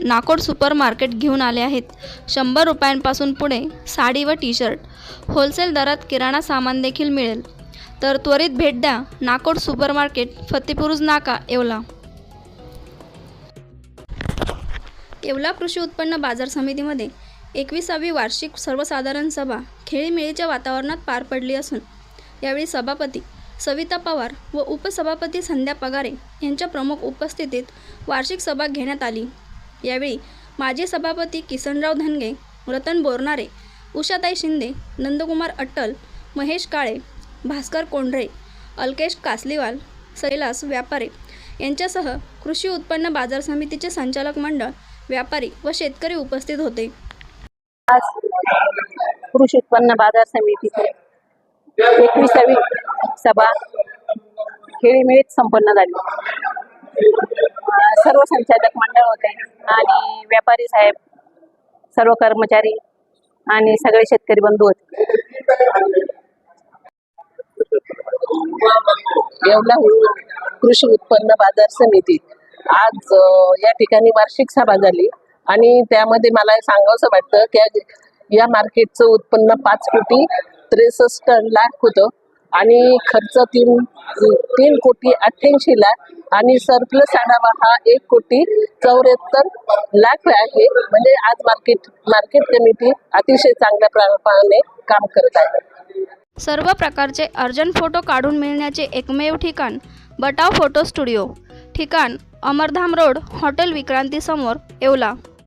Nakod super market घेऊन आले आहेत. शंभर रुपयांपासून पुढे साडी व टी शर्ट होलसेल दरात किराणा सामान देखील मिळेल. तर त्वरित भेट द्या. नाकोड सुपर मार्केट फतेपुरुज नाका येवला. येवला कृषी उत्पन्न बाजार समितीमध्ये एकविसावी वार्षिक सर्वसाधारण सभा खेळीमेळीच्या वातावरणात पार पडली असून यावेळी सभापती सविता पवार व उपसभापती संध्या पगारे यांच्या प्रमुख उपस्थितीत वार्षिक सभा घेण्यात आली. यावेळी माजी सभापती किसनराव धनगे रतन बोरनारे उषाताई शिंदे नंदकुमार अट्टल महेश काळे भास्कर कोंढरे अल्केश कासलीवाल सैलास व्यापारे यांच्यासह कृषी उत्पन्न बाजार समितीचे संचालक मंडळ व्यापारी व शेतकरी उपस्थित होते. आज कृषी उत्पन्न बाजार समितीची एकविसावी सभा खेळीमेळीत संपन्न झाली. सर्व संचालक मंडळ होते. आणि व्यापारी साहेब सर्व कर्मचारी आणि सगळे शेतकरी बंधू होते. येवला कृषी उत्पन्न बाजार समिती आज या ठिकाणी वार्षिक सभा झाली. आणि त्यामध्ये मला सांगावंसं वाटतं की या मार्केटचं उत्पन्न पाच कोटी त्रेसष्ट लाख होतं. आणि खर्च तीन तीन कोटी अठ्ठ्याऐंशी लाख आणि सरप्लस आढावा हा एक कोटी चौऱ्याहत्तर लाख आहे. म्हणजे आज मार्केट मार्केट कमिटी अतिशय चांगल्या प्रमाणे काम करत आहे. सर्व प्रकारचे अर्जंट फोटो काढून मिळण्याचे एकमेव ठिकाण बटाव फोटो स्टुडिओ ठिकाण अमरधाम रोड हॉटेल विक्रांतीसमोर येवला.